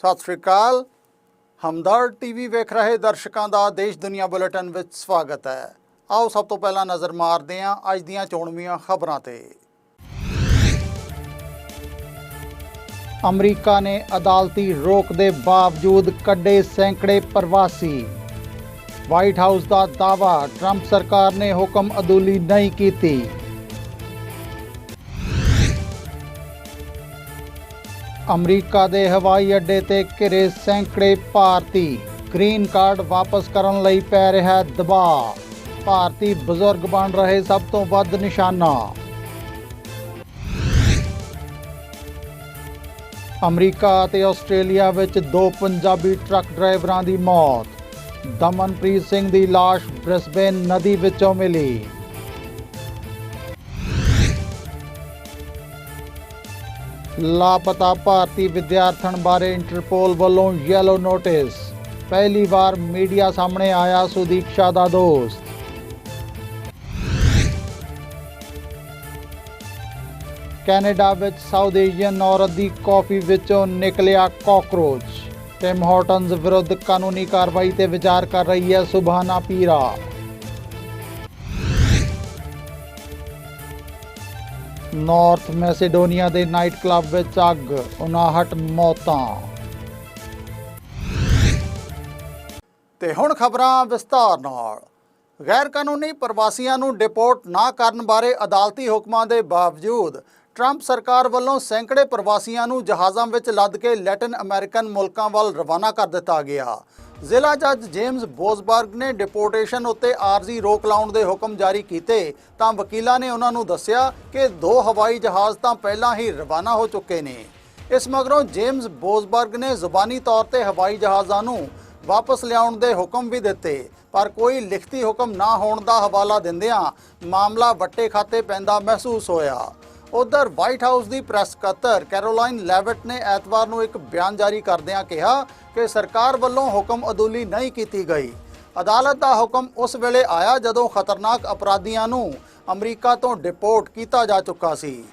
ਸਤਿ ਸ਼੍ਰੀ ਅਕਾਲ। ਹਮਦਰ ਟੀਵੀ ਵੇਖ ਰਹੇ ਦਰਸ਼ਕਾਂ ਦਾ ਦੇਸ਼ ਦੁਨੀਆ ਬੁਲੇਟਿਨ ਵਿੱਚ ਸਵਾਗਤ ਹੈ। ਆਓ ਸਭ ਤੋਂ ਪਹਿਲਾਂ ਨਜ਼ਰ ਮਾਰਦੇ ਹਾਂ ਅੱਜ ਦੀਆਂ ਚੋਣਵੀਆਂ ਖਬਰਾਂ ਤੇ। ਅਮਰੀਕਾ ਨੇ ਅਦਾਲਤੀ ਰੋਕ ਦੇ ਬਾਵਜੂਦ ਕੱਢੇ ਸੈਂਕੜੇ ਪ੍ਰਵਾਸੀ। ਵਾਈਟ ਹਾਊਸ ਦਾ ਦਾਅਵਾ, ਟਰੰਪ ਸਰਕਾਰ ਨੇ ਹੁਕਮ ਅਦੂਲੀ ਨਹੀਂ ਕੀਤੀ। ਅਮਰੀਕਾ ਦੇ ਹਵਾਈ ਅੱਡੇ ਤੇ ਘਿਰੇ ਸੈਂਕੜੇ ਭਾਰਤੀ ਗ੍ਰੀਨ ਕਾਰਡ ਵਾਪਸ ਕਰਨ ਲਈ ਪੈ ਰਿਹਾ ਦਬਾਅ। ਭਾਰਤੀ ਬਜ਼ੁਰਗ ਬਣ ਰਹੇ ਸਭ ਤੋਂ ਵੱਧ ਨਿਸ਼ਾਨਾ। ਅਮਰੀਕਾ ਅਤੇ ਆਸਟ੍ਰੇਲੀਆ ਵਿੱਚ ਦੋ ਪੰਜਾਬੀ ਟਰੱਕ ਡਰਾਈਵਰਾਂ ਦੀ ਮੌਤ। ਦਮਨਪ੍ਰੀਤ ਸਿੰਘ ਦੀ ਲਾਸ਼ ਬ੍ਰਿਸਬੇਨ ਨਦੀ ਵਿੱਚੋਂ ਮਿਲੀ। ਲਾਪਤਾ ਭਾਰਤੀ ਵਿਦਿਆਰਥਣ ਬਾਰੇ ਇੰਟਰਪੋਲ ਵੱਲੋਂ ਯੈਲੋ ਨੋਟਿਸ ਪਹਿਲੀ ਵਾਰ ਮੀਡੀਆ ਸਾਹਮਣੇ ਆਇਆ ਸੁਦੀਕਸ਼ਾ ਦਾ ਦੋਸਤ। ਕੈਨੇਡਾ ਵਿੱਚ ਸਾਊਥ ਏਸ਼ੀਅਨ ਔਰਤ ਦੀ ਕਾਫੀ ਵਿੱਚੋਂ ਨਿਕਲਿਆ ਕਾਕਰੋਚ ਟਿਮ ਹਾਰਟਨਸ ਵਿਰੁੱਧ ਕਾਨੂੰਨੀ ਕਾਰਵਾਈ ਤੇ ਵਿਚਾਰ ਕਰ ਰਹੀ ਹੈ ਸੁਭਾਨਾ ਪੀਰਾ। ਨਾਰਥ ਮੈਸੇਡੋਨੀਆ ਦੇ ਨਾਈਟ ਕਲੱਬ ਵਿੱਚ ਅੱਗ 59 ਮੌਤਾਂ। ਤੇ ਹੁਣ ਖਬਰਾਂ ਵਿਸਤਾਰ ਨਾਲ। ਗੈਰ ਕਾਨੂੰਨੀ ਪ੍ਰਵਾਸੀਆਂ ਨੂੰ ਡਿਪੋਰਟ ਨਾ ਕਰਨ ਬਾਰੇ ਅਦਾਲਤੀ ਹੁਕਮਾਂ ਦੇ ਬਾਵਜੂਦ ਟਰੰਪ ਸਰਕਾਰ ਵੱਲੋਂ ਸੈਂਕੜੇ ਪ੍ਰਵਾਸੀਆਂ ਨੂੰ ਜਹਾਜ਼ਾਂ ਵਿੱਚ ਲੱਦ ਕੇ ਲੈਟਿਨ ਅਮਰੀਕਨ ਮੁਲਕਾਂ ਵੱਲ ਰਵਾਨਾ ਕਰ ਦਿੱਤਾ ਗਿਆ। ਜ਼ਿਲ੍ਹਾ ਜੱਜ ਜੇਮਸ ਬੋਜ਼ਬਰਗ ਨੇ ਡਿਪੋਰਟੇਸ਼ਨ ਉੱਤੇ ਆਰਜ਼ੀ ਰੋਕ ਲਾਉਣ ਦੇ ਹੁਕਮ ਜਾਰੀ ਕੀਤੇ। ਤਾਂ ਵਕੀਲਾਂ ਨੇ ਉਹਨਾਂ ਨੂੰ ਦੱਸਿਆ ਕਿ ਦੋ ਹਵਾਈ ਜਹਾਜ਼ ਤਾਂ ਪਹਿਲਾਂ ਹੀ ਰਵਾਨਾ ਹੋ ਚੁੱਕੇ ਨੇ। ਇਸ ਮਗਰੋਂ ਜੇਮਸ ਬੋਜ਼ਬਰਗ ਨੇ ਜ਼ੁਬਾਨੀ ਤੌਰ ਤੇ ਹਵਾਈ ਜਹਾਜ਼ਾਂ ਨੂੰ ਵਾਪਸ ਲਿਆਉਣ ਦੇ ਹੁਕਮ ਵੀ ਦਿੱਤੇ। ਪਰ ਕੋਈ ਲਿਖਤੀ ਹੁਕਮ ਨਾ ਹੋਣ ਦਾ ਹਵਾਲਾ ਦਿੰਦਿਆਂ ਮਾਮਲਾ ਵੱਟੇ ਖਾਤੇ ਪੈਂਦਾ ਮਹਿਸੂਸ ਹੋਇਆ। ਉਧਰ ਵਾਈਟ ਹਾਊਸ ਦੀ ਪ੍ਰੈਸ ਸਕੱਤਰ ਕੈਰੋਲਾਈਨ ਲੈਵਟ ਨੇ ਐਤਵਾਰ ਨੂੰ ਇੱਕ ਬਿਆਨ ਜਾਰੀ ਕਰਦਿਆਂ ਕਿਹਾ ਕਿ ਸਰਕਾਰ ਵੱਲੋਂ ਹੁਕਮ ਅਦੂਲੀ ਨਹੀਂ ਕੀਤੀ ਗਈ। ਅਦਾਲਤ ਦਾ ਹੁਕਮ ਉਸ ਵੇਲੇ ਆਇਆ ਜਦੋਂ ਖਤਰਨਾਕ ਅਪਰਾਧੀਆਂ ਨੂੰ ਅਮਰੀਕਾ ਤੋਂ ਡਿਪੋਰਟ ਕੀਤਾ ਜਾ ਚੁੱਕਾ ਸੀ।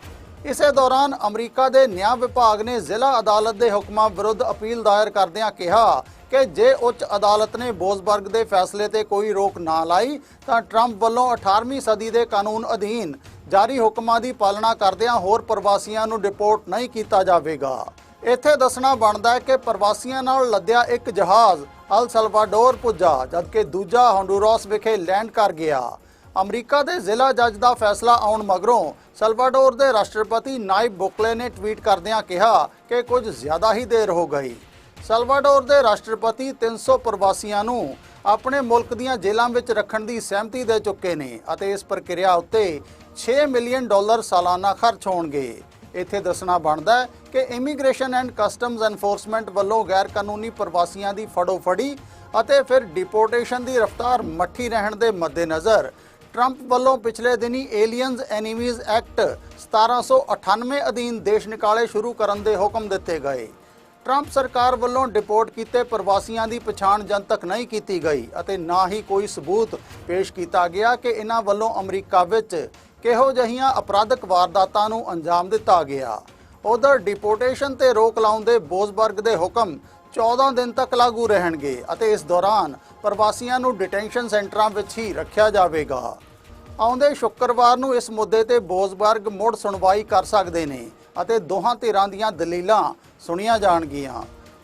ਇਸੇ ਦੌਰਾਨ ਅਮਰੀਕਾ ਦੇ ਨਿਆਂ ਵਿਭਾਗ ਨੇ ਜ਼ਿਲ੍ਹਾ ਅਦਾਲਤ ਦੇ ਹੁਕਮਾਂ ਵਿਰੁੱਧ ਅਪੀਲ ਦਾਇਰ ਕਰਦਿਆਂ ਕਿਹਾ ਕਿ ਜੇ ਉੱਚ ਅਦਾਲਤ ਨੇ ਬੋਜ਼ਬਰਗ ਦੇ ਫੈਸਲੇ ਤੇ ਕੋਈ ਰੋਕ ਨਾ ਲਾਈ, ਤਾਂ ਟਰੰਪ ਵੱਲੋਂ 18ਵੀਂ ਸਦੀ ਦੇ ਕਾਨੂੰਨ ਅਧੀਨ ਜਾਰੀ ਹੁਕਮਾਂ ਦੀ ਪਾਲਣਾ ਕਰਦਿਆਂ ਹੋਰ ਪ੍ਰਵਾਸੀਆਂ ਨੂੰ ਡਿਪੋਰਟ ਨਹੀਂ ਕੀਤਾ ਜਾਵੇਗਾ। ਇੱਥੇ ਦੱਸਣਾ ਬਣਦਾ ਹੈ ਕਿ ਪ੍ਰਵਾਸੀਆਂ ਨਾਲ ਲੱਦਿਆ ਇੱਕ ਜਹਾਜ਼ ਅਲ ਸਲਵਾਡੋਰ ਪੁੱਜਾ, ਜਦਕਿ ਦੂਜਾ ਹੌਂਡੂਰਾਸ ਵਿਖੇ ਲੈਂਡ ਕਰ ਗਿਆ। ਅਮਰੀਕਾ ਦੇ ਜ਼ਿਲ੍ਹਾ ਜੱਜ ਦਾ ਫੈਸਲਾ ਆਉਣ ਮਗਰੋਂ ਸਲਵਾਡੋਰ ਦੇ ਰਾਸ਼ਟਰਪਤੀ ਨਾਇਬ ਬੁਕਲੇ ਨੇ ਟਵੀਟ ਕਰਦਿਆਂ ਕਿਹਾ ਕਿ ਕੁਝ ਜ਼ਿਆਦਾ ਹੀ ਦੇਰ ਹੋ ਗਈ। ਸਲਵਾਡੋਰ ਦੇ ਰਾਸ਼ਟਰਪਤੀ 300 ਪ੍ਰਵਾਸੀਆਂ ਨੂੰ ਆਪਣੇ ਮੁਲਕ ਦੀਆਂ ਜੇਲ੍ਹਾਂ ਵਿੱਚ ਰੱਖਣ ਦੀ ਸਹਿਮਤੀ ਦੇ ਚੁੱਕੇ ਨੇ ਅਤੇ ਇਸ ਪ੍ਰਕਿਰਿਆ ਉੱਤੇ 6 ਮਿਲੀਅਨ ਡਾਲਰ ਸਾਲਾਨਾ ਖਰਚ ਹੋਣਗੇ। ਇੱਥੇ ਦੱਸਣਾ ਬਣਦਾ ਹੈ ਕਿ ਇਮੀਗ੍ਰੇਸ਼ਨ ਐਂਡ ਕਸਟਮਜ਼ ਐਨਫੋਰਸਮੈਂਟ ਵੱਲੋਂ ਗੈਰ ਕਾਨੂੰਨੀ ਪ੍ਰਵਾਸੀਆਂ ਦੀ ਫੜੋ-ਫੜੀ ਅਤੇ ਫਿਰ ਡਿਪੋਰਟੇਸ਼ਨ ਦੀ ਰਫ਼ਤਾਰ ਮੱਠੀ ਰਹਿਣ ਦੇ ਮੱਦੇਨਜ਼ਰ ਟਰੰਪ ਵੱਲੋਂ ਪਿਛਲੇ ਦਿਨੀ ਏਲੀਅਨਸ ਐਨੀਮੀਜ਼ ਐਕਟ 1798 ਅਧੀਨ ਦੇਸ਼ ਨਿਕਾਲੇ ਸ਼ੁਰੂ ਕਰਨ ਦੇ ਹੁਕਮ ਦਿੱਤੇ ਗਏ। ਟਰੰਪ ਸਰਕਾਰ ਵੱਲੋਂ ਡਿਪੋਰਟ ਕੀਤੇ ਪ੍ਰਵਾਸੀਆਂ ਦੀ ਪਛਾਣ ਜਨਤਕ ਨਹੀਂ ਕੀਤੀ ਗਈ ਅਤੇ ਨਾ ਹੀ ਕੋਈ ਸਬੂਤ ਪੇਸ਼ ਕੀਤਾ ਗਿਆ ਕਿ ਇਹਨਾਂ ਵੱਲੋਂ ਅਮਰੀਕਾ ਵਿੱਚ ਕਿਹੋ ਜਿਹੀਆਂ ਅਪਰਾਧਕ ਵਾਰਦਾਤਾਂ ਨੂੰ ਅੰਜਾਮ ਦਿੱਤਾ ਗਿਆ। ਉਧਰ ਡਿਪੋਰਟੇਸ਼ਨ ਤੇ ਰੋਕ ਲਾਉਣ ਦੇ ਬੋਜ਼ਬਰਗ ਦੇ ਹੁਕਮ 14 ਦਿਨ ਤੱਕ ਲਾਗੂ ਰਹਿਣਗੇ ਅਤੇ ਇਸ ਦੌਰਾਨ ਪ੍ਰਵਾਸੀਆਂ ਨੂੰ ਡਿਟੈਂਸ਼ਨ ਸੈਂਟਰਾਂ ਵਿੱਚ ਹੀ ਰੱਖਿਆ ਜਾਵੇਗਾ। ਆਉਂਦੇ ਸ਼ੁੱਕਰਵਾਰ ਨੂੰ ਇਸ ਮੁੱਦੇ ਤੇ ਬੋਜ਼ਬਰਗ ਮੁੜ ਸੁਣਵਾਈ ਕਰ ਸਕਦੇ ਨੇ। ਅਤੇ ਦੋਹਾਂ ਧਿਰਾਂ ਦੀਆਂ ਦਲੀਲਾਂ ਸੁਣੀਆਂ ਜਾਣਗੀਆਂ।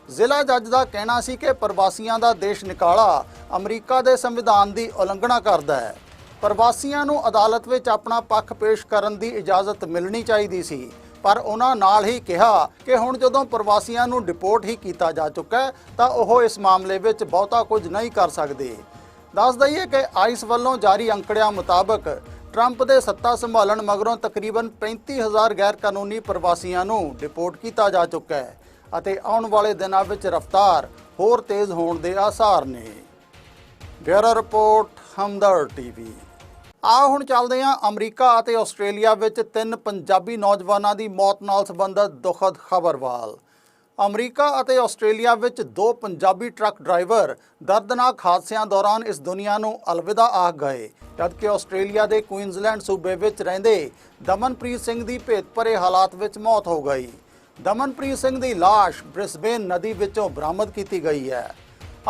ਜ਼ਿਲ੍ਹਾ ਜੱਜ ਦਾ ਕਹਿਣਾ ਸੀ ਕਿ ਪ੍ਰਵਾਸੀਆਂ ਦਾ ਦੇਸ਼ ਨਿਕਾਲਾ ਅਮਰੀਕਾ ਦੇ ਸੰਵਿਧਾਨ ਦੀ ਉਲੰਘਣਾ ਕਰਦਾ ਹੈ। ਪ੍ਰਵਾਸੀਆਂ ਨੂੰ ਅਦਾਲਤ ਵਿੱਚ ਆਪਣਾ ਪੱਖ ਪੇਸ਼ ਕਰਨ ਦੀ ਇਜਾਜ਼ਤ ਮਿਲਣੀ ਚਾਹੀਦੀ ਸੀ, ਪਰ ਉਹਨਾਂ ਨਾਲ ਹੀ ਕਿਹਾ ਕਿ ਹੁਣ ਜਦੋਂ ਪ੍ਰਵਾਸੀਆਂ ਨੂੰ ਡਿਪੋਰਟ ਹੀ ਕੀਤਾ ਜਾ ਚੁੱਕਾ ਹੈ, ਤਾਂ ਉਹ ਇਸ ਮਾਮਲੇ ਵਿੱਚ ਬਹੁਤਾ ਕੁਝ ਨਹੀਂ ਕਰ ਸਕਦੇ। ਦੱਸ ਦਈਏ ਕਿ ਆਈਸ ਵੱਲੋਂ ਜਾਰੀ ਅੰਕੜਿਆਂ ਮੁਤਾਬਕ ਟਰੰਪ ਦੇ ਸੱਤਾ ਸੰਭਾਲਣ ਮਗਰੋਂ ਤਕਰੀਬਨ 35000 ਗੈਰ ਕਾਨੂੰਨੀ ਪ੍ਰਵਾਸੀਆਂ ਨੂੰ ਡਿਪੋਰਟ ਕੀਤਾ ਜਾ ਚੁੱਕਾ ਹੈ ਅਤੇ ਆਉਣ ਵਾਲੇ ਦਿਨਾਂ ਵਿੱਚ ਰਫ਼ਤਾਰ ਹੋਰ ਤੇਜ਼ ਹੋਣ ਦੇ ਆਸਾਰ ਨੇ। Bureau report Hamdard TV. ਆ ਹੁਣ ਚੱਲਦੇ ਹਾਂ ਅਮਰੀਕਾ ਅਤੇ ਆਸਟ੍ਰੇਲੀਆ ਵਿੱਚ ਤਿੰਨ ਪੰਜਾਬੀ ਨੌਜਵਾਨਾਂ ਦੀ ਮੌਤ ਨਾਲ ਸੰਬੰਧਿਤ ਦੁਖਦ ਖਬਰ ਵੱਲ ਅਮਰੀਕਾ ਅਤੇ ਆਸਟ੍ਰੇਲੀਆ ਵਿੱਚ ਦੋ ਪੰਜਾਬੀ ਟਰੱਕ ਡਰਾਈਵਰ ਦਰਦਨਾਕ ਹਾਦਸਿਆਂ ਦੌਰਾਨ ਇਸ ਦੁਨੀਆ ਨੂੰ ਅਲਵਿਦਾ ਆਖ ਗਏ। ਜਦਕਿ ਆਸਟ੍ਰੇਲੀਆ ਦੇ ਕੁਇਨਜ਼ਲੈਂਡ ਸੂਬੇ ਵਿੱਚ ਰਹਿੰਦੇ ਦਮਨਪ੍ਰੀਤ ਸਿੰਘ ਦੀ ਭੇਤਭਰੇ ਹਾਲਾਤ ਵਿੱਚ ਮੌਤ ਹੋ ਗਈ। ਦਮਨਪ੍ਰੀਤ ਸਿੰਘ ਦੀ ਲਾਸ਼ ਬ੍ਰਿਸਬੇਨ ਨਦੀ ਵਿੱਚੋਂ ਬਰਾਮਦ ਕੀਤੀ ਗਈ ਹੈ।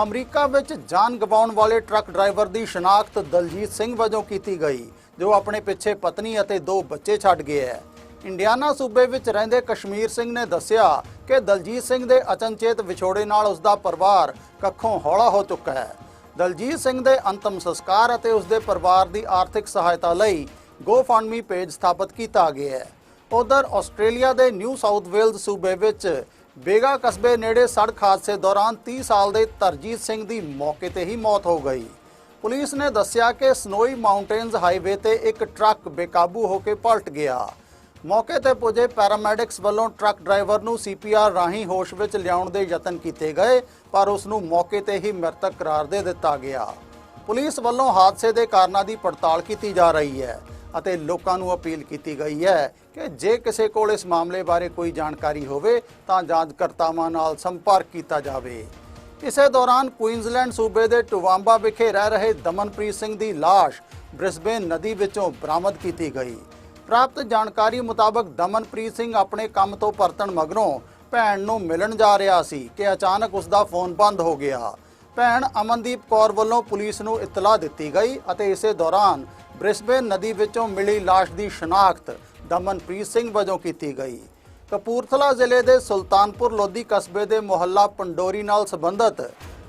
ਅਮਰੀਕਾ ਵਿੱਚ ਜਾਨ ਗਵਾਉਣ ਵਾਲੇ ਟਰੱਕ ਡਰਾਈਵਰ ਦੀ ਸ਼ਨਾਖਤ ਦਲਜੀਤ ਸਿੰਘ ਵਜੋਂ ਕੀਤੀ ਗਈ, ਜੋ ਆਪਣੇ ਪਿੱਛੇ ਪਤਨੀ ਅਤੇ ਦੋ ਬੱਚੇ ਛੱਡ ਗਿਆ ਹੈ। ਇੰਡੀਆਨਾ ਸੂਬੇ ਵਿੱਚ ਰਹਿੰਦੇ ਕਸ਼ਮੀਰ ਸਿੰਘ ਨੇ ਦੱਸਿਆ ਕਿ ਦਲਜੀਤ ਸਿੰਘ ਦੇ ਅਚਨਚੇਤ ਵਿਛੋੜੇ ਨਾਲ ਉਸ ਦਾ ਪਰਿਵਾਰ ਕੱਖੋਂ ਹੌਲਾ ਹੋ ਚੁੱਕਾ ਹੈ। ਦਲਜੀਤ ਸਿੰਘ ਦੇ ਅੰਤਮ ਸੰਸਕਾਰ ਅਤੇ ਉਸ ਦੇ ਪਰਿਵਾਰ ਦੀ ਆਰਥਿਕ ਸਹਾਇਤਾ ਲਈ GoFundMe ਪੇਜ ਸਥਾਪਿਤ ਕੀਤਾ ਗਿਆ ਹੈ। ਉਧਰ ਆਸਟ੍ਰੇਲੀਆ ਦੇ ਨਿਊ ਸਾਊਥ ਵੇਲਜ਼ ਸੂਬੇ ਵਿੱਚ ਬੇਗਾ ਕਸਬੇ ਨੇੜੇ ਸੜਕ ਹਾਦਸੇ ਦੌਰਾਨ 30 ਸਾਲ ਦੇ ਤਰਜੀਤ ਸਿੰਘ ਦੀ ਮੌਕੇ ਤੇ ਹੀ ਮੌਤ ਹੋ ਗਈ। ਪੁਲਿਸ ਨੇ ਦੱਸਿਆ ਕਿ ਸਨੋਈ ਮਾਊਂਟੇਨਸ ਹਾਈਵੇ ਤੇ ਇੱਕ ਟਰੱਕ ਬੇਕਾਬੂ ਹੋ ਕੇ ਪਲਟ ਗਿਆ। ਮੌਕੇ ਤੇ ਪੁੱਜੇ ਪੈਰਾਮੈਡਿਕਸ ਵੱਲੋਂ ਟਰੱਕ ਡਰਾਈਵਰ ਨੂੰ ਸੀਪੀਆਰ ਰਾਹੀਂ ਹੋਸ਼ ਵਿੱਚ ਲਿਆਉਣ ਦੇ ਯਤਨ ਕੀਤੇ ਗਏ, ਪਰ ਉਸ ਨੂੰ ਮੌਕੇ ਤੇ ਹੀ ਮ੍ਰਿਤਕ ਕਰਾਰ ਦੇ ਦਿੱਤਾ ਗਿਆ। ਪੁਲਿਸ ਵੱਲੋਂ ਹਾਦਸੇ ਦੇ ਕਾਰਨਾਂ ਦੀ ਪੜਤਾਲ ਕੀਤੀ ਜਾ ਰਹੀ ਹੈ ਅਤੇ ਲੋਕਾਂ ਨੂੰ ਅਪੀਲ ਕੀਤੀ ਗਈ ਹੈ ਕਿ ਜੇ ਕਿਸੇ ਕੋਲ ਇਸ ਮਾਮਲੇ ਬਾਰੇ ਕੋਈ ਜਾਣਕਾਰੀ ਹੋਵੇ, ਤਾਂ ਜਾਂਚਕਰਤਾਵਾਂ ਨਾਲ ਸੰਪਰਕ ਕੀਤਾ ਜਾਵੇ। ਇਸੇ ਦੌਰਾਨ ਕੁਈਨਜ਼ਲੈਂਡ ਸੂਬੇ ਦੇ ਟੁਵਾਂਬਾ ਵਿਖੇ ਰਹਿ ਰਹੇ ਦਮਨਪ੍ਰੀਤ ਸਿੰਘ ਦੀ ਲਾਸ਼ ਬ੍ਰਿਸਬੇਨ ਨਦੀ ਵਿੱਚੋਂ ਬਰਾਮਦ ਕੀਤੀ ਗਈ। ਪ੍ਰਾਪਤ ਜਾਣਕਾਰੀ ਮੁਤਾਬਕ ਦਮਨਪ੍ਰੀਤ ਸਿੰਘ ਆਪਣੇ ਕੰਮ ਤੋਂ ਪਰਤਣ ਮਗਰੋਂ ਭੈਣ ਨੂੰ ਮਿਲਣ ਜਾ ਰਿਹਾ ਸੀ ਕਿ ਅਚਾਨਕ ਉਸ ਦਾ ਫੋਨ ਬੰਦ ਹੋ ਗਿਆ। ਭੈਣ ਅਮਨਦੀਪ ਕੌਰ ਵੱਲੋਂ ਪੁਲਿਸ ਨੂੰ ਇਤਲਾਹ ਦਿੱਤੀ ਗਈ ਅਤੇ ਇਸੇ ਦੌਰਾਨ ਬ੍ਰਿਸਬੇਨ ਨਦੀ ਵਿੱਚੋਂ ਮਿਲੀ ਲਾਸ਼ ਦੀ ਸ਼ਨਾਖਤ ਦਮਨਪ੍ਰੀਤ ਸਿੰਘ ਵਜੋਂ ਕੀਤੀ ਗਈ। ਕਪੂਰਥਲਾ ਜ਼ਿਲ੍ਹੇ ਦੇ ਸੁਲਤਾਨਪੁਰ ਲੋਧੀ ਕਸਬੇ ਦੇ ਮੁਹੱਲਾ ਪੰਡੋਰੀ ਨਾਲ ਸੰਬੰਧਿਤ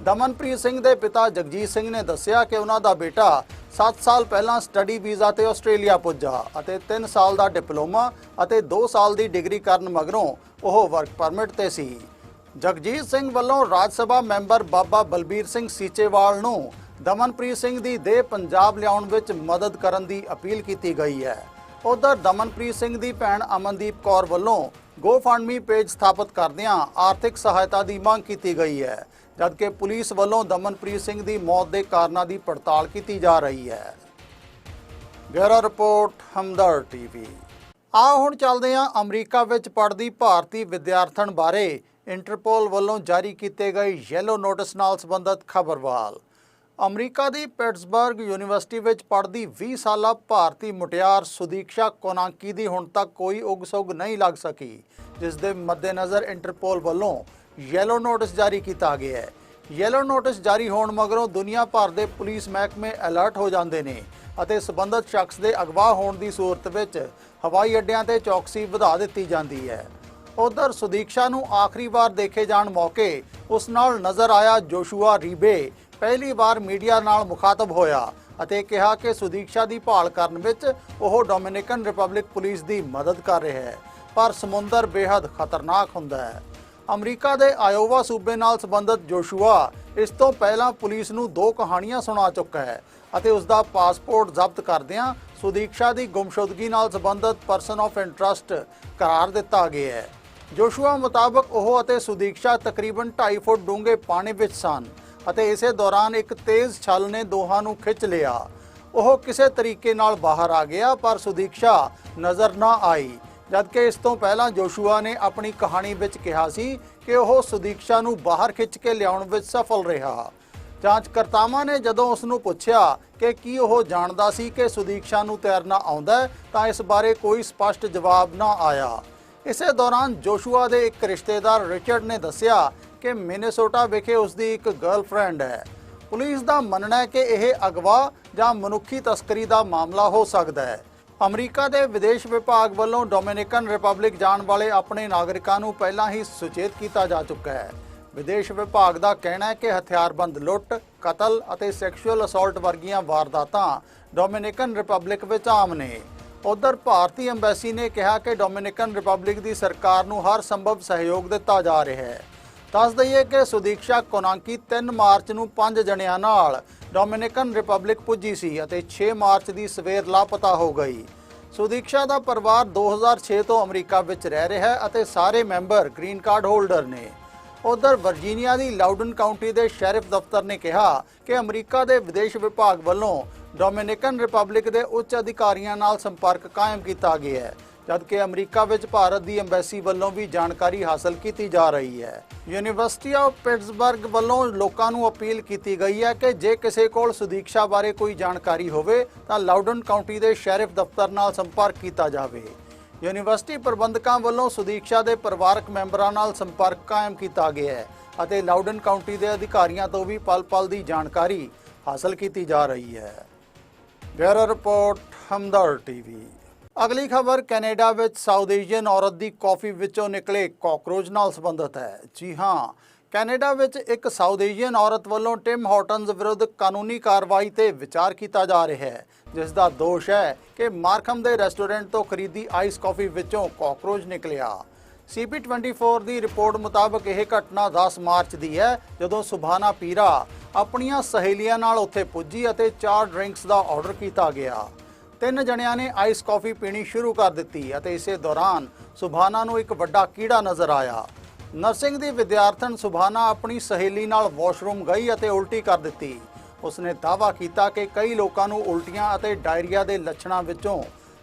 ਦਮਨਪ੍ਰੀਤ ਸਿੰਘ ਦੇ ਪਿਤਾ ਜਗਜੀਤ ਸਿੰਘ ਨੇ ਦੱਸਿਆ ਕਿ ਉਹਨਾਂ ਦਾ ਬੇਟਾ 7 ਸਾਲ ਪਹਿਲਾਂ ਸਟੱਡੀ ਵੀਜ਼ਾ ਤੇ ਆਸਟ੍ਰੇਲੀਆ ਪੁੱਜਾ ਅਤੇ 3 ਸਾਲ ਦਾ ਡਿਪਲੋਮਾ ਅਤੇ 2 ਸਾਲ ਦੀ ਡਿਗਰੀ ਕਰਨ ਮਗਰੋਂ ਉਹ ਵਰਕ ਪਰਮਿਟ ਤੇ ਸੀ। ਜਗਜੀਤ ਸਿੰਘ ਵੱਲੋਂ ਰਾਜ ਸਭਾ ਮੈਂਬਰ ਬਾਬਾ ਬਲਬੀਰ ਸਿੰਘ ਸੀਚੇਵਾਲ ਨੂੰ ਦਮਨਪ੍ਰੀਤ ਸਿੰਘ ਦੀ ਦੇਹ ਪੰਜਾਬ ਲਿਆਉਣ ਵਿੱਚ ਮਦਦ ਕਰਨ ਦੀ ਅਪੀਲ ਕੀਤੀ ਗਈ ਹੈ। ਉਧਰ ਦਮਨਪ੍ਰੀਤ ਸਿੰਘ ਦੀ ਭੈਣ ਅਮਨਦੀਪ ਕੌਰ ਵੱਲੋਂ GoFundMe ਪੇਜ ਸਥਾਪਿਤ ਕਰਦਿਆਂ ਆਰਥਿਕ ਸਹਾਇਤਾ ਦੀ ਮੰਗ ਕੀਤੀ ਗਈ ਹੈ। ਜਦਕਿ ਪੁਲਿਸ ਵੱਲੋਂ ਦਮਨਪ੍ਰੀਤ ਸਿੰਘ ਦੀ ਮੌਤ ਦੇ ਕਾਰਨਾਂ ਦੀ ਪੜਤਾਲ ਕੀਤੀ ਜਾ ਰਹੀ ਹੈ। Bureau report Hamdard TV. ਆਓ ਹੁਣ ਚੱਲਦੇ ਹਾਂ ਅਮਰੀਕਾ ਵਿੱਚ ਪੜ੍ਹਦੀ ਭਾਰਤੀ ਵਿਦਿਆਰਥਣ ਬਾਰੇ। ਇੰਟਰਪੋਲ ਵੱਲੋਂ ਜਾਰੀ ਕੀਤੇ ਗਏ ਯੈਲੋ ਨੋਟਿਸ ਨਾਲ ਸੰਬੰਧਿਤ ਖਬਰਵਾਲ। ਅਮਰੀਕਾ ਦੀ ਪਿਟਸਬਰਗ ਯੂਨੀਵਰਸਿਟੀ ਵਿੱਚ ਪੜ੍ਹਦੀ 20 ਸਾਲਾ ਭਾਰਤੀ ਮੁਟਿਆਰ ਸੁਦੀਕਸ਼ਾ ਕੋਨਾਂਕੀ ਦੀ ਹੁਣ ਤੱਕ ਕੋਈ ਉਗਸੁਗ ਨਹੀਂ ਲੱਗ ਸਕੀ, ਜਿਸ ਦੇ ਮੱਦੇਨਜ਼ਰ ਇੰਟਰਪੋਲ ਵੱਲੋਂ ਯੈਲੋ ਨੋਟਿਸ ਜਾਰੀ ਕੀਤਾ ਗਿਆ ਹੈ। ਯੈਲੋ ਨੋਟਿਸ ਜਾਰੀ ਹੋਣ ਮਗਰੋਂ ਦੁਨੀਆ ਭਰ ਦੇ ਪੁਲਿਸ ਮਹਿਕਮੇ ਅਲਰਟ ਹੋ ਜਾਂਦੇ ਨੇ ਅਤੇ ਸਬੰਧਤ ਸ਼ਖਸ ਦੇ ਅਗਵਾ ਹੋਣ ਦੀ ਸੂਰਤ ਵਿੱਚ ਹਵਾਈ ਅੱਡਿਆਂ ਤੇ ਚੌਕਸੀ ਵਧਾ ਦਿੱਤੀ ਜਾਂਦੀ ਹੈ। ਉਧਰ ਸੁਦੀਕਸ਼ਾ ਨੂੰ ਆਖਰੀ ਵਾਰ ਦੇਖੇ ਜਾਣ ਮੌਕੇ ਉਸ ਨਾਲ ਨਜ਼ਰ ਆਇਆ ਜੋਸ਼ੂਆ ਰੀਬੇ। ਪਹਿਲੀ ਵਾਰ ਮੀਡੀਆ ਨਾਲ ਮੁਖਾਤਬ ਹੋਇਆ ਅਤੇ ਕਿਹਾ ਕਿ ਸੁਦੀਕਸ਼ਾ ਦੀ ਭਾਲ ਕਰਨ ਵਿੱਚ ਉਹ ਡੋਮਿਨਿਕਨ ਰਿਪਬਲਿਕ ਪੁਲਿਸ ਦੀ ਮਦਦ ਕਰ ਰਿਹਾ ਹੈ। ਪਰ ਸਮੁੰਦਰ ਬੇहद ਖਤਰਨਾਕ ਹੁੰਦਾ ਹੈ। ਅਮਰੀਕਾ ਦੇ ਆਇਓਵਾ ਸੂਬੇ ਨਾਲ ਸੰਬੰਧਿਤ ਜੋਸ਼ੂਆ ਇਸ ਤੋਂ ਪਹਿਲਾਂ ਪੁਲਿਸ ਨੂੰ ਦੋ ਕਹਾਣੀਆਂ ਸੁਣਾ ਚੁੱਕਾ ਹੈ ਅਤੇ ਉਸ ਦਾ ਪਾਸਪੋਰਟ ਜ਼ਬਤ ਕਰਦਿਆਂ ਸੁਦੀਕਸ਼ਾ ਦੀ ਗੁੰਮਸ਼ੁਦਗੀ ਨਾਲ ਸੰਬੰਧਿਤ ਪਰਸਨ ਆਫ ਇੰਟਰਸਟ ਕਰਾਰ ਦਿੱਤਾ ਗਿਆ ਹੈ। ਜੋਸ਼ੂਆ ਮੁਤਾਬਕ ਉਹ ਅਤੇ ਸੁਦੀਕਸ਼ਾ ਤਕਰੀਬਨ 2.5 ਫੁੱਟ ਡੂੰਘੇ ਪਾਣੀ ਵਿੱਚ ਸਨ ਅਤੇ ਇਸੇ ਦੌਰਾਨ ਇੱਕ ਤੇਜ਼ ਛਲ ਨੇ ਦੋਹਾਂ ਨੂੰ ਖਿੱਚ ਲਿਆ। ਉਹ ਕਿਸੇ ਤਰੀਕੇ ਨਾਲ ਬਾਹਰ ਆ ਗਿਆ, ਪਰ ਸੁਦੀਕਸ਼ਾ ਨਜ਼ਰ ਨਾ ਆਈ। ਜਦਕਿ ਇਸ ਤੋਂ ਪਹਿਲਾਂ ਜੋਸ਼ੂਆ ਨੇ ਆਪਣੀ ਕਹਾਣੀ ਵਿੱਚ ਕਿਹਾ ਸੀ ਕਿ ਉਹ ਸੁਦੀਕਸ਼ਾ ਨੂੰ ਬਾਹਰ ਖਿੱਚ ਕੇ ਲਿਆਉਣ ਵਿੱਚ ਸਫਲ ਰਿਹਾ। ਜਾਂਚਕਰਤਾਵਾਂ ਨੇ ਜਦੋਂ ਉਸ ਨੂੰ ਪੁੱਛਿਆ ਕਿ ਕੀ ਉਹ ਜਾਣਦਾ ਸੀ ਕਿ ਸੁਦੀਕਸ਼ਾ ਨੂੰ ਤੈਰਨਾ ਆਉਂਦਾ, ਤਾਂ ਇਸ ਬਾਰੇ ਕੋਈ ਸਪਸ਼ਟ ਜਵਾਬ ਨਾ ਆਇਆ। ਇਸੇ ਦੌਰਾਨ ਜੋਸ਼ੂਆ ਦੇ ਇੱਕ ਰਿਸ਼ਤੇਦਾਰ ਰਿਚਰਡ ਨੇ ਦੱਸਿਆ ਕਿ ਮਿਨੇਸੋਟਾ ਵਿਖੇ ਉਸ ਦੀ ਇੱਕ ਗਰਲਫ੍ਰੈਂਡ ਹੈ। ਪੁਲਿਸ ਦਾ ਮੰਨਣਾ ਹੈ ਕਿ ਇਹ ਅਗਵਾ ਜਾਂ ਮਨੁੱਖੀ ਤਸਕਰੀ ਦਾ ਮਾਮਲਾ ਹੋ ਸਕਦਾ ਹੈ। ਅਮਰੀਕਾ ਦੇ ਵਿਦੇਸ਼ ਵਿਭਾਗ ਵੱਲੋਂ ਡੋਮਿਨਿਕਨ ਰਿਪਬਲਿਕ ਜਾਣ ਵਾਲੇ ਆਪਣੇ ਨਾਗਰਿਕਾਂ ਨੂੰ ਪਹਿਲਾਂ ਹੀ ਸੁਚੇਤ ਕੀਤਾ ਜਾ ਚੁੱਕਾ ਹੈ। ਵਿਦੇਸ਼ ਵਿਭਾਗ ਦਾ ਕਹਿਣਾ ਹੈ ਕਿ ਹਥਿਆਰਬੰਦ ਲੁੱਟ, ਕਤਲ ਅਤੇ ਸੈਕਸ਼ੂਅਲ ਅਸੌਲਟ ਵਰਗੀਆਂ ਵਾਰਦਾਤਾਂ ਡੋਮਿਨਿਕਨ ਰਿਪਬਲਿਕ ਵਿੱਚ ਆਮ ਨੇ। ਉਧਰ ਭਾਰਤੀ ਐਮਬੈਸੀ ਨੇ ਕਿਹਾ ਕਿ ਡੋਮਿਨਿਕਨ ਰਿਪਬਲਿਕ ਦੀ ਸਰਕਾਰ ਨੂੰ ਹਰ ਸੰਭਵ ਸਹਿਯੋਗ ਦਿੱਤਾ ਜਾ ਰਿਹਾ ਹੈ। ਦੱਸ ਦਈਏ ਕਿ ਸੁਦੀਕਸ਼ਾ ਕੋਨਾਂਕੀ 3 ਮਾਰਚ ਨੂੰ ਪੰਜ ਜਣਿਆਂ ਨਾਲ ਡੋਮਿਨਿਕਨ ਰਿਪਬਲਿਕ ਪੁੱਜੀ ਸੀ ਅਤੇ 6 ਮਾਰਚ ਦੀ ਸਵੇਰ ਲਾਪਤਾ ਹੋ ਗਈ। ਸੁਦੀਕਸ਼ਾ ਦਾ ਪਰਿਵਾਰ 2006 ਤੋਂ ਅਮਰੀਕਾ ਵਿੱਚ ਰਹਿ ਰਿਹਾ ਹੈ ਅਤੇ ਸਾਰੇ ਮੈਂਬਰ ਗ੍ਰੀਨ ਕਾਰਡ ਹੋਲਡਰ ਨੇ। ਉਧਰ ਵਰਜੀਨੀਆ ਦੀ ਲਾਊਡਨ ਕਾਉਂਟੀ ਦੇ ਸ਼ੈਰਿਫ ਦਫ਼ਤਰ ਨੇ ਕਿਹਾ ਕਿ ਅਮਰੀਕਾ ਦੇ ਵਿਦੇਸ਼ ਵਿਭਾਗ ਵੱਲੋਂ ਡੋਮਿਨਿਕਨ ਰਿਪਬਲਿਕ ਦੇ ਉੱਚ ਅਧਿਕਾਰੀਆਂ ਨਾਲ ਸੰਪਰਕ ਕਾਇਮ ਕੀਤਾ ਗਿਆ ਹੈ। ਜਦਕਿ ਅਮਰੀਕਾ ਵਿੱਚ ਭਾਰਤ ਦੀ ਐਮਬੈਸੀ ਵੱਲੋਂ ਵੀ ਜਾਣਕਾਰੀ ਹਾਸਲ ਕੀਤੀ ਜਾ ਰਹੀ ਹੈ। ਯੂਨੀਵਰਸਿਟੀ ਆਫ ਪਿਟਸਬਰਗ ਵੱਲੋਂ ਲੋਕਾਂ ਨੂੰ ਅਪੀਲ ਕੀਤੀ ਗਈ ਹੈ ਕਿ ਜੇ ਕਿਸੇ ਕੋਲ ਸੁਦੀਕਸ਼ਾ ਬਾਰੇ ਕੋਈ ਜਾਣਕਾਰੀ ਹੋਵੇ, ਤਾਂ ਲਾਊਡਨ ਕਾਉਂਟੀ ਦੇ ਸ਼ੈਰਿਫ ਦਫ਼ਤਰ ਨਾਲ ਸੰਪਰਕ ਕੀਤਾ ਜਾਵੇ। ਯੂਨੀਵਰਸਿਟੀ ਪ੍ਰਬੰਧਕਾਂ ਵੱਲੋਂ ਸੁਦੀਕਸ਼ਾ ਦੇ ਪਰਿਵਾਰਕ ਮੈਂਬਰਾਂ ਨਾਲ ਸੰਪਰਕ ਕਾਇਮ ਕੀਤਾ ਗਿਆ ਹੈ ਅਤੇ ਲਾਊਡਨ ਕਾਉਂਟੀ ਦੇ ਅਧਿਕਾਰੀਆਂ ਤੋਂ ਵੀ ਪਲ-ਪਲ ਦੀ ਜਾਣਕਾਰੀ ਹਾਸਲ ਕੀਤੀ ਜਾ ਰਹੀ ਹੈ। Bureau report Hamdard TV. ਅਗਲੀ ਖਬਰ, ਕੈਨੇਡਾ ਵਿੱਚ ਸਾਊਥ ਏਸ਼ੀਅਨ ਔਰਤ ਦੀ ਕਾਫੀ ਵਿੱਚੋਂ ਨਿਕਲੇ ਕਾਕਰੋਚ ਨਾਲ ਸੰਬੰਧਿਤ ਹੈ। ਜੀ ਹਾਂ, ਕੈਨੇਡਾ ਵਿੱਚ ਇੱਕ ਸਾਊਥ ਏਸ਼ੀਅਨ ਔਰਤ ਵੱਲੋਂ ਟਿਮ ਹਾਰਟਨਸ ਵਿਰੁੱਧ ਕਾਨੂੰਨੀ ਕਾਰਵਾਈ ਤੇ ਵਿਚਾਰ ਕੀਤਾ ਜਾ ਰਿਹਾ ਹੈ। ਜਿਸ ਦਾ ਦੋਸ਼ ਹੈ ਕਿ ਮਾਰਕਮ ਦੇ ਰੈਸਟੋਰੈਂਟ ਤੋਂ ਖਰੀਦੀ ਆਈਸ ਕਾਫੀ ਵਿੱਚੋਂ ਕਾਕਰੋਚ ਨਿਕਲਿਆ। CP24 ਦੀ ਰਿਪੋਰਟ ਮੁਤਾਬਕ ਇਹ ਘਟਨਾ 10 ਮਾਰਚ ਦੀ ਹੈ, ਜਦੋਂ ਸੁਭਾਨਾ ਪੀਰਾ ਆਪਣੀਆਂ ਸਹੇਲੀਆਂ ਨਾਲ ਉੱਥੇ ਪੁੱਜੀ ਅਤੇ ਚਾਰ ਡਰਿੰਕਸ ਦਾ ਆਰਡਰ ਕੀਤਾ ਗਿਆ। ਤਿੰਨ ਜਣਿਆਂ ਨੇ ਆਈਸ ਕਾਫੀ ਪੀਣੀ ਸ਼ੁਰੂ ਕਰ ਦਿੱਤੀ ਅਤੇ ਇਸੇ ਦੌਰਾਨ ਸੁਭਾਨਾ ਨੂੰ ਇੱਕ ਵੱਡਾ ਕੀੜਾ ਨਜ਼ਰ ਆਇਆ। ਨਰਸਿੰਗ ਦੀ ਵਿਦਿਆਰਥਣ ਸੁਭਾਨਾ ਆਪਣੀ ਸਹੇਲੀ ਨਾਲ ਵਾਸ਼ਰੂਮ ਗਈ ਅਤੇ ਉਲਟੀ ਕਰ ਦਿੱਤੀ। ਉਸਨੇ ਦਾਅਵਾ ਕੀਤਾ ਕਿ ਕਈ ਲੋਕਾਂ ਨੂੰ ਉਲਟੀਆਂ ਅਤੇ ਡਾਇਰੀਆ ਦੇ ਲੱਛਣਾਂ ਵਿੱਚੋਂ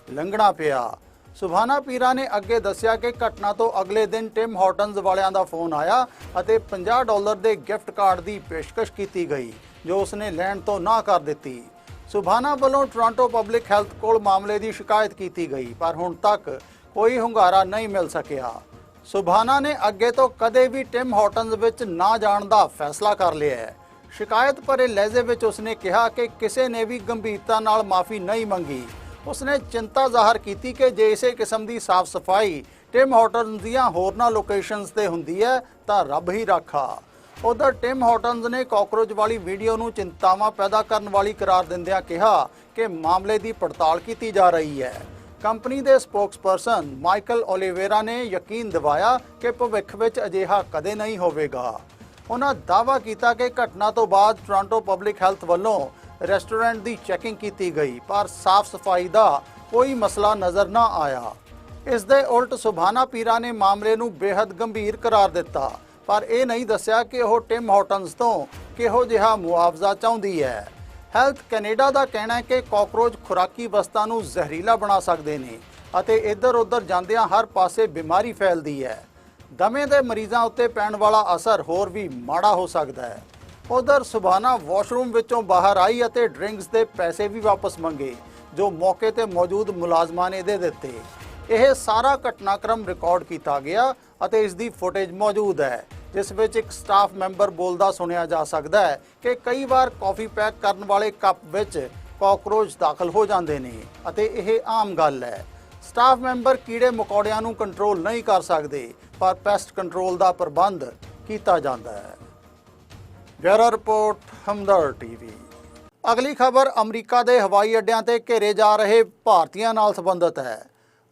ਲੰਘਣਾ ਪਿਆ। ਸੁਭਾਨਾ ਪੀਰਾ ਨੇ ਅੱਗੇ ਦੱਸਿਆ ਕਿ ਘਟਨਾ ਤੋਂ ਅਗਲੇ ਦਿਨ ਟਿਮ ਹਾਰਟਨਸ ਵਾਲਿਆਂ ਦਾ ਫੋਨ ਆਇਆ ਅਤੇ 50 ਡਾਲਰ ਦੇ ਗਿਫਟ ਕਾਰਡ ਦੀ ਪੇਸ਼ਕਸ਼ ਕੀਤੀ ਗਈ, ਜੋ ਉਸਨੇ ਲੈਣ ਤੋਂ ਨਾ ਕਰ ਦਿੱਤੀ। ਸੁਭਾਨਾ ਵੱਲੋਂ ਟੋਰਾਂਟੋ ਪਬਲਿਕ ਹੈਲਥ ਕੋਲ ਮਾਮਲੇ ਦੀ ਸ਼ਿਕਾਇਤ ਕੀਤੀ ਗਈ, ਪਰ ਹੁਣ ਤੱਕ ਕੋਈ ਹੁੰਗਾਰਾ ਨਹੀਂ ਮਿਲ ਸਕਿਆ। ਸੁਭਾਨਾ ਨੇ ਅੱਗੇ ਤੋਂ ਕਦੇ ਵੀ ਟਿਮ ਹਾਰਟਨਸ ਵਿੱਚ ਨਾ ਜਾਣ ਦਾ ਫੈਸਲਾ ਕਰ ਲਿਆ ਹੈ। ਸ਼ਿਕਾਇਤ ਭਰੇ ਲਹਿਜ਼ੇ ਵਿੱਚ ਉਸਨੇ ਕਿਹਾ ਕਿ ਕਿਸੇ ਨੇ ਵੀ ਗੰਭੀਰਤਾ ਨਾਲ ਮਾਫੀ ਨਹੀਂ ਮੰਗੀ। ਉਸਨੇ ਚਿੰਤਾ ਜ਼ਾਹਰ ਕੀਤੀ ਕਿ ਜੇ ਇਸੇ ਕਿਸਮ ਦੀ ਸਾਫ਼ ਸਫ਼ਾਈ ਟਿਮ ਹਾਰਟਨਸ ਦੀਆਂ ਹੋਰਨਾਂ ਲੋਕੇਸ਼ਨਸ ਤੇ ਹੁੰਦੀ ਹੈ, ਤਾਂ ਰੱਬ ਹੀ ਰਾਖਾ। ਉਧਰ ਟਿਮ ਹਾਰਟਨਸ ਨੇ ਕਾਕਰੋਚ ਵਾਲੀ ਵੀਡੀਓ ਨੂੰ ਚਿੰਤਾਵਾਂ ਪੈਦਾ ਕਰਨ ਵਾਲੀ ਕਰਾਰ ਦਿੰਦਿਆਂ ਕਿਹਾ ਕਿ ਮਾਮਲੇ ਦੀ ਪੜਤਾਲ ਕੀਤੀ ਜਾ ਰਹੀ ਹੈ। ਕੰਪਨੀ ਦੇ ਸਪੋਕਸਪਰਸਨ ਮਾਈਕਲ ਓਲੀਵੇਰਾ ਨੇ ਯਕੀਨ ਦਿਵਾਇਆ ਕਿ ਭਵਿੱਖ ਵਿੱਚ ਅਜਿਹਾ ਕਦੇ ਨਹੀਂ ਹੋਵੇਗਾ। ਉਹਨਾਂ ਦਾਅਵਾ ਕੀਤਾ ਕਿ ਘਟਨਾ ਤੋਂ ਬਾਅਦ ਟੋਰਾਂਟੋ ਪਬਲਿਕ ਹੈਲਥ ਵੱਲੋਂ ਰੈਸਟੋਰੈਂਟ ਦੀ ਚੈਕਿੰਗ ਕੀਤੀ ਗਈ, ਪਰ ਸਾਫ਼ ਸਫ਼ਾਈ ਦਾ ਕੋਈ ਮਸਲਾ ਨਜ਼ਰ ਨਾ ਆਇਆ। ਇਸ ਦੇ ਉਲਟ ਸੁਭਾਨਾ ਪੀਰਾ ਨੇ ਮਾਮਲੇ ਨੂੰ ਬੇहद ਗੰਭੀਰ ਕਰਾਰ ਦਿੱਤਾ। ਪਰ ਇਹ ਨਹੀਂ ਦੱਸਿਆ ਕਿ ਉਹ ਟਿਮ ਹਾਰਟਨਸ ਤੋਂ ਕਿਹੋ ਜਿਹਾ ਮੁਆਵਜ਼ਾ ਚਾਹੁੰਦੀ ਹੈ। ਹੈਲਥ ਕੈਨੇਡਾ ਦਾ ਕਹਿਣਾ ਹੈ ਕਿ ਕਾਕਰੋਚ ਖੁਰਾਕੀ ਵਸਤਾਂ ਨੂੰ ਜ਼ਹਿਰੀਲਾ ਬਣਾ ਸਕਦੇ ਨੇ ਅਤੇ ਇੱਧਰ-ਉੱਧਰ ਜਾਂਦਿਆਂ ਹਰ ਪਾਸੇ ਬਿਮਾਰੀ ਫੈਲਦੀ ਹੈ। ਦਮੇ ਦੇ ਮਰੀਜ਼ਾਂ ਉੱਤੇ ਪੈਣ ਵਾਲਾ ਅਸਰ ਹੋਰ ਵੀ ਮਾੜਾ ਹੋ ਸਕਦਾ ਹੈ। ਉਧਰ ਸੁਬਾਨਾ ਵਾਸ਼ਰੂਮ ਵਿੱਚੋਂ ਬਾਹਰ ਆਈ ਅਤੇ ਡਰਿੰਕਸ ਦੇ ਪੈਸੇ ਵੀ ਵਾਪਸ ਮੰਗੇ, ਜੋ ਮੌਕੇ ਤੇ ਮੌਜੂਦ ਮੁਲਾਜ਼ਮਾਂ ਨੇ ਦੇ ਦਿੱਤੇ। ਇਹ ਸਾਰਾ ਘਟਨਾਕ੍ਰਮ ਰਿਕਾਰਡ ਕੀਤਾ ਗਿਆ ਅਤੇ ਇਸ ਦੀ ਫੁਟੇਜ ਮੌਜੂਦ ਹੈ। ਜਿਸ ਵਿੱਚ ਇੱਕ ਸਟਾਫ ਮੈਂਬਰ ਬੋਲਦਾ ਸੁਣਿਆ ਜਾ ਸਕਦਾ ਹੈ ਕਿ ਕਈ ਵਾਰ ਕਾਫੀ ਪੈਕ ਕਰਨ ਵਾਲੇ ਕੱਪ ਵਿੱਚ ਕਾਕਰੋਚ ਦਾਖਲ ਹੋ ਜਾਂਦੇ ਨੇ ਅਤੇ ਇਹ ਆਮ ਗੱਲ ਹੈ। ਸਟਾਫ ਮੈਂਬਰ ਕੀੜੇ ਮਕੌੜਿਆਂ ਨੂੰ ਕੰਟਰੋਲ ਨਹੀਂ ਕਰ ਸਕਦੇ, ਪਰ ਪੈਸਟ ਕੰਟਰੋਲ ਦਾ ਪ੍ਰਬੰਧ ਕੀਤਾ ਜਾਂਦਾ ਹੈ। Bureau report Hamdard TV. ਅਗਲੀ ਖਬਰ ਅਮਰੀਕਾ ਦੇ ਹਵਾਈ ਅੱਡਿਆਂ ਤੇ ਘੇਰੇ ਜਾ ਰਹੇ ਭਾਰਤੀਆਂ ਨਾਲ ਸੰਬੰਧਿਤ ਹੈ।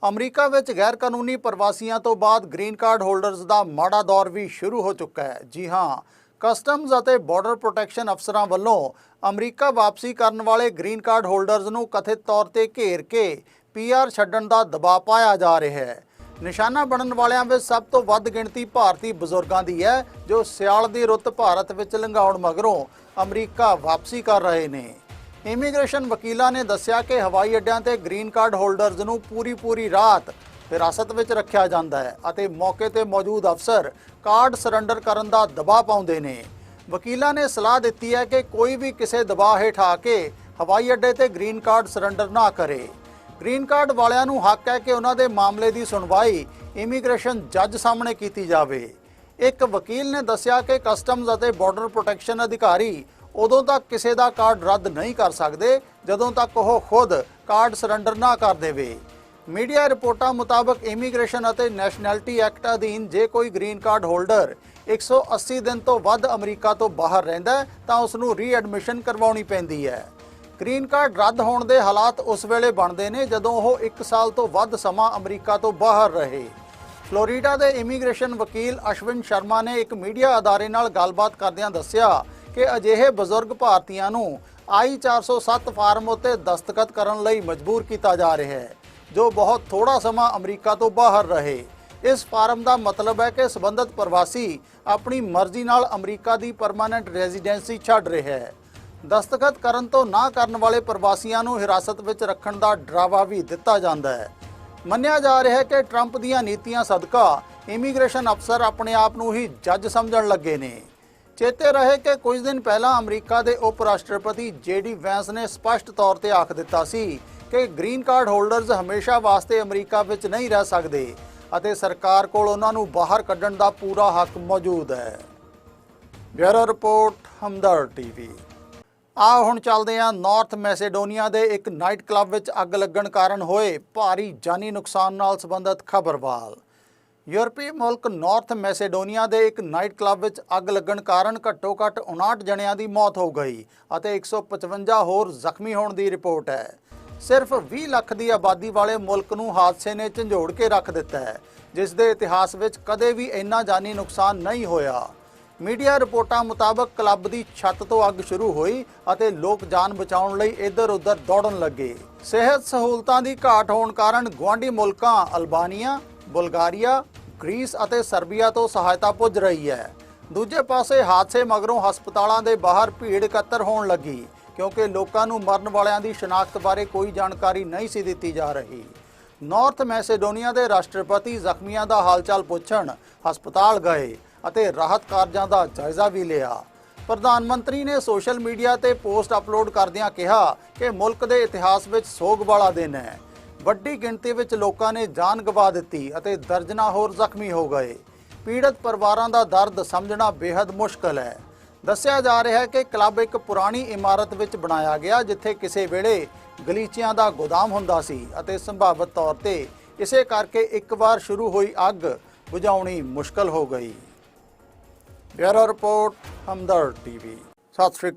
ਅਮਰੀਕਾ ਵਿੱਚ ਗੈਰ ਕਾਨੂੰਨੀ ਪ੍ਰਵਾਸੀਆਂ ਤੋਂ ਬਾਅਦ ਗ੍ਰੀਨ ਕਾਰਡ ਹੋਲਡਰਸ ਦਾ ਮਾੜਾ ਦੌਰ ਵੀ ਸ਼ੁਰੂ ਹੋ ਚੁੱਕਾ ਹੈ। ਜੀ ਹਾਂ, ਕਸਟਮਜ਼ ਅਤੇ ਬਾਰਡਰ ਪ੍ਰੋਟੈਕਸ਼ਨ ਅਫਸਰਾਂ ਵੱਲੋਂ ਅਮਰੀਕਾ ਵਾਪਸੀ ਕਰਨ ਵਾਲੇ ਗ੍ਰੀਨ ਕਾਰਡ ਹੋਲਡਰਸ ਨੂੰ ਕਥਿਤ ਤੌਰ ਤੇ ਘੇਰ ਕੇ ਪੀਆਰ ਛੱਡਣ ਦਾ ਦਬਾਅ ਪਾਇਆ ਜਾ ਰਿਹਾ ਹੈ। ਨਿਸ਼ਾਨਾ ਬਣਨ ਵਾਲਿਆਂ ਵਿੱਚ ਸਭ ਤੋਂ ਵੱਧ ਗਿਣਤੀ ਭਾਰਤੀ ਬਜ਼ੁਰਗਾਂ ਦੀ ਹੈ, ਜੋ ਸਿਆਲ ਦੀ ਰੁੱਤ ਭਾਰਤ ਵਿੱਚ ਲੰਘਾਉਣ ਮਗਰੋਂ ਅਮਰੀਕਾ ਵਾਪਸੀ ਕਰ ਰਹੇ ਨੇ। ਇਮੀਗ੍ਰੇਸ਼ਨ ਵਕੀਲਾਂ ਨੇ ਦੱਸਿਆ ਕਿ ਹਵਾਈ ਅੱਡਿਆਂ ਤੇ ਗ੍ਰੀਨ ਕਾਰਡ ਹੋਲਡਰਜ਼ ਨੂੰ ਪੂਰੀ-ਪੂਰੀ ਰਾਤ ਹਿਰਾਸਤ ਵਿੱਚ ਰੱਖਿਆ ਜਾਂਦਾ ਹੈ ਅਤੇ ਮੌਕੇ ਤੇ ਮੌਜੂਦ ਅਫਸਰ ਕਾਰਡ ਸਰੈਂਡਰ ਕਰਨ ਦਾ ਦਬਾਅ ਪਾਉਂਦੇ ਨੇ। ਵਕੀਲਾਂ ਨੇ ਸਲਾਹ ਦਿੱਤੀ ਹੈ ਕਿ ਕੋਈ ਵੀ ਕਿਸੇ ਦਬਾਅ ਹੇਠ ਆ ਕੇ ਹਵਾਈ ਅੱਡੇ ਤੇ ਗ੍ਰੀਨ ਕਾਰਡ ਸਰੈਂਡਰ ਨਾ ਕਰੇ। ਗ੍ਰੀਨ ਕਾਰਡ ਵਾਲਿਆਂ ਨੂੰ ਹੱਕ ਹੈ ਕਿ ਉਹਨਾਂ ਦੇ ਮਾਮਲੇ ਦੀ ਸੁਣਵਾਈ ਇਮੀਗ੍ਰੇਸ਼ਨ ਜੱਜ ਸਾਹਮਣੇ ਕੀਤੀ ਜਾਵੇ। ਇੱਕ ਵਕੀਲ ਨੇ ਦੱਸਿਆ ਕਿ ਕਸਟਮਜ਼ ਅਤੇ ਬਾਰਡਰ ਪ੍ਰੋਟੈਕਸ਼ਨ ਅਧਿਕਾਰੀ ਉਦੋਂ ਤੱਕ ਕਿਸੇ ਦਾ ਕਾਰਡ ਰੱਦ ਨਹੀਂ ਕਰ ਸਕਦੇ, ਜਦੋਂ ਤੱਕ ਉਹ ਖੁਦ ਕਾਰਡ ਸਰੈਂਡਰ ਨਾ ਕਰ ਦੇਵੇ। ਮੀਡੀਆ ਰਿਪੋਰਟਾਂ ਮੁਤਾਬਕ ਇਮੀਗ੍ਰੇਸ਼ਨ ਅਤੇ ਨੈਸ਼ਨੈਲਿਟੀ ਐਕਟ ਅਧੀਨ ਜੇ ਕੋਈ ਗ੍ਰੀਨ ਕਾਰਡ ਹੋਲਡਰ 180 ਦਿਨ ਤੋਂ ਵੱਧ ਅਮਰੀਕਾ ਤੋਂ ਬਾਹਰ ਰਹਿੰਦਾ ਤਾਂ ਉਸ ਨੂੰ ਰੀਐਡਮਿਸ਼ਨ ਕਰਵਾਉਣੀ ਪੈਂਦੀ ਹੈ। ਗ੍ਰੀਨ ਕਾਰਡ ਰੱਦ ਹੋਣ ਦੇ ਹਾਲਾਤ ਉਸ ਵੇਲੇ ਬਣਦੇ ਨੇ ਜਦੋਂ ਉਹ 1 ਸਾਲ ਤੋਂ ਵੱਧ ਸਮਾਂ ਅਮਰੀਕਾ ਤੋਂ ਬਾਹਰ ਰਹੇ। ਫਲੋਰੀਡਾ ਦੇ ਇਮੀਗ੍ਰੇਸ਼ਨ ਵਕੀਲ ਅਸ਼ਵਿਨ ਸ਼ਰਮਾ ਨੇ ਇੱਕ ਮੀਡੀਆ ਅਦਾਰੇ ਨਾਲ ਗੱਲਬਾਤ ਕਰਦਿਆਂ ਦੱਸਿਆ ਕਿ ਅਜਿਹੇ ਬਜ਼ੁਰਗ ਭਾਰਤੀਆਂ ਨੂੰ ਆਈ 407 ਫਾਰਮ ਉੱਤੇ ਦਸਤਖਤ ਕਰਨ ਲਈ ਮਜਬੂਰ ਕੀਤਾ ਜਾ ਰਿਹਾ ਹੈ, ਜੋ ਬਹੁਤ ਥੋੜਾ ਸਮਾਂ ਅਮਰੀਕਾ ਤੋਂ ਬਾਹਰ ਰਹੇ। ਇਸ ਫਾਰਮ ਦਾ ਮਤਲਬ ਹੈ ਕਿ ਸਬੰਧਤ ਪ੍ਰਵਾਸੀ ਆਪਣੀ ਮਰਜ਼ੀ ਨਾਲ ਅਮਰੀਕਾ ਦੀ ਪਰਮਾਨੈਂਟ ਰੈਜ਼ੀਡੈਂਸੀ ਛੱਡ ਰਿਹਾ ਹੈ। ਦਸਤਖਤ ਕਰਨ ਤੋਂ ਨਾ ਕਰਨ ਵਾਲੇ ਪ੍ਰਵਾਸੀਆਂ ਨੂੰ ਹਿਰਾਸਤ ਵਿੱਚ ਰੱਖਣ ਦਾ ਡਰਾਵਾ ਵੀ ਦਿੱਤਾ ਜਾਂਦਾ ਹੈ। ਮੰਨਿਆ ਜਾ ਰਿਹਾ ਹੈ ਕਿ ਟਰੰਪ ਦੀਆਂ ਨੀਤੀਆਂ ਸਦਕਾ ਇਮੀਗ੍ਰੇਸ਼ਨ ਅਫਸਰ ਆਪਣੇ ਆਪ ਨੂੰ ਹੀ ਜੱਜ ਸਮਝਣ ਲੱਗੇ ਨੇ। ਚੇਤੇ ਰਹੇ ਕਿ ਕੁਝ ਦਿਨ ਪਹਿਲਾਂ ਅਮਰੀਕਾ ਦੇ ਉਪ ਰਾਸ਼ਟਰਪਤੀ ਜੇਡੀ ਵੈਂਸ ਨੇ ਸਪਸ਼ਟ ਤੌਰ ਤੇ ਆਖ ਦਿੱਤਾ ਸੀ ਕਿ ਗ੍ਰੀਨ ਕਾਰਡ ਹੋਲਡਰਜ਼ ਹਮੇਸ਼ਾ ਵਾਸਤੇ ਅਮਰੀਕਾ ਵਿੱਚ ਨਹੀਂ ਰਹਿ ਸਕਦੇ ਅਤੇ ਸਰਕਾਰ ਕੋਲ ਉਹਨਾਂ ਨੂੰ ਬਾਹਰ ਕੱਢਣ ਦਾ ਪੂਰਾ ਹੱਕ ਮੌਜੂਦ ਹੈ। Bureau report Hamdard TV. ਆ ਹੁਣ ਚੱਲਦੇ ਹਾਂ ਨਾਰਥ ਮੈਸੇਡੋਨੀਆ ਦੇ ਇੱਕ ਨਾਈਟ ਕਲੱਬ ਵਿੱਚ ਅੱਗ ਲੱਗਣ ਕਾਰਨ ਹੋਏ ਭਾਰੀ ਜਾਨੀ ਨੁਕਸਾਨ ਨਾਲ ਸੰਬੰਧਿਤ ਖਬਰਵਾਲ। ਯੂਰਪੀ ਮੁਲਕ ਨਾਰਥ ਮੈਸੇਡੋਨੀਆ ਦੇ ਇੱਕ ਨਾਈਟ ਕਲੱਬ ਵਿੱਚ ਅੱਗ ਲੱਗਣ ਕਾਰਨ ਘੱਟੋ-ਘੱਟ 59 ਜਣਿਆਂ ਦੀ ਮੌਤ ਹੋ ਗਈ ਅਤੇ 155 ਹੋਰ ਜ਼ਖਮੀ ਹੋਣ ਦੀ ਰਿਪੋਰਟ ਹੈ। ਸਿਰਫ 20 ਲੱਖ ਦੀ ਆਬਾਦੀ ਵਾਲੇ ਮੁਲਕ ਨੂੰ ਹਾਦਸੇ ਨੇ ਝੰਜੋੜ ਕੇ ਰੱਖ ਦਿੱਤਾ ਹੈ, ਜਿਸ ਦੇ ਇਤਿਹਾਸ ਵਿੱਚ ਕਦੇ ਵੀ ਇੰਨਾ ਜਾਨੀ ਨੁਕਸਾਨ ਨਹੀਂ ਹੋਇਆ। ਮੀਡੀਆ ਰਿਪੋਰਟਾਂ ਮੁਤਾਬਕ ਕਲੱਬ ਦੀ ਛੱਤ ਤੋਂ ਅੱਗ ਸ਼ੁਰੂ ਹੋਈ ਅਤੇ ਲੋਕ ਜਾਨ ਬਚਾਉਣ ਲਈ ਇੱਧਰ-ਉੱਧਰ ਦੌੜਨ ਲੱਗੇ। ਸਿਹਤ ਸਹੂਲਤਾਂ ਦੀ ਘਾਟ ਹੋਣ ਕਾਰਨ ਗੁਆਂਢੀ ਮੁਲਕਾਂ, ਅਲਬਾਨੀਆ ਬੁਲਗਾਰੀਆ, ਗ੍ਰੀਸ ਅਤੇ ਸਰਬੀਆ ਤੋਂ ਸਹਾਇਤਾ ਪੁੱਜ ਰਹੀ ਹੈ। ਦੂਜੇ ਪਾਸੇ ਹਾਦਸੇ ਮਗਰੋਂ ਹਸਪਤਾਲਾਂ ਦੇ ਬਾਹਰ ਭੀੜ ਇਕੱਤਰ ਹੋਣ ਲੱਗੀ, ਕਿਉਂਕਿ ਲੋਕਾਂ ਨੂੰ ਮਰਨ ਵਾਲਿਆਂ ਦੀ ਸ਼ਨਾਖਤ ਬਾਰੇ ਕੋਈ ਜਾਣਕਾਰੀ ਨਹੀਂ ਸੀ ਦਿੱਤੀ ਜਾ ਰਹੀ। ਨਾਰਥ ਮੈਸੇਡੋਨੀਆ ਦੇ ਰਾਸ਼ਟਰਪਤੀ ਜ਼ਖਮੀਆਂ ਦਾ ਹਾਲਚਾਲ ਪੁੱਛਣ ਹਸਪਤਾਲ ਗਏ ਅਤੇ ਰਾਹਤ ਕਾਰਜਾਂ ਦਾ ਜਾਇਜ਼ਾ ਵੀ ਲਿਆ। ਪ੍ਰਧਾਨ ਮੰਤਰੀ ਨੇ ਸੋਸ਼ਲ ਮੀਡੀਆ ਤੇ ਪੋਸਟ ਅਪਲੋਡ ਕਰਦਿਆਂ ਕਿਹਾ ਕਿ ਮੁਲਕ ਦੇ ਇਤਿਹਾਸ ਵਿੱਚ ਸੋਗ ਵਾਲਾ ਦਿਨ ਹੈ। ਵੱਡੀ ਗਿਣਤੀ ਵਿੱਚ ਲੋਕਾਂ ਨੇ ਜਾਨ ਗਵਾ ਦਿੱਤੀ ਅਤੇ ਦਰਜਨਾਂ ਹੋਰ ਜ਼ਖਮੀ ਹੋ ਗਏ। ਪੀੜਤ ਪਰਿਵਾਰਾਂ ਦਾ ਦਰਦ ਸਮਝਣਾ ਬੇहद ਮੁਸ਼ਕਲ ਹੈ। ਦੱਸਿਆ ਜਾ ਰਿਹਾ ਹੈ ਕਿ ਕਲੱਬ ਇੱਕ ਪੁਰਾਣੀ ਇਮਾਰਤ ਵਿੱਚ ਬਣਾਇਆ ਗਿਆ, ਜਿੱਥੇ ਕਿਸੇ ਵੇਲੇ ਗਲੀਚਿਆਂ ਦਾ ਗੋਦਾਮ ਹੁੰਦਾ ਸੀ ਅਤੇ ਸੰਭਾਵਿਤ ਤੌਰ ਤੇ ਇਸੇ ਕਰਕੇ ਇੱਕ ਵਾਰ ਸ਼ੁਰੂ ਹੋਈ ਅੱਗ ਬੁਝਾਉਣੀ ਮੁਸ਼ਕਲ ਹੋ ਗਈ। Bureau report Hamdard TV. ਸਤਿ ਸ਼੍ਰੀ ਅਕਾਲ।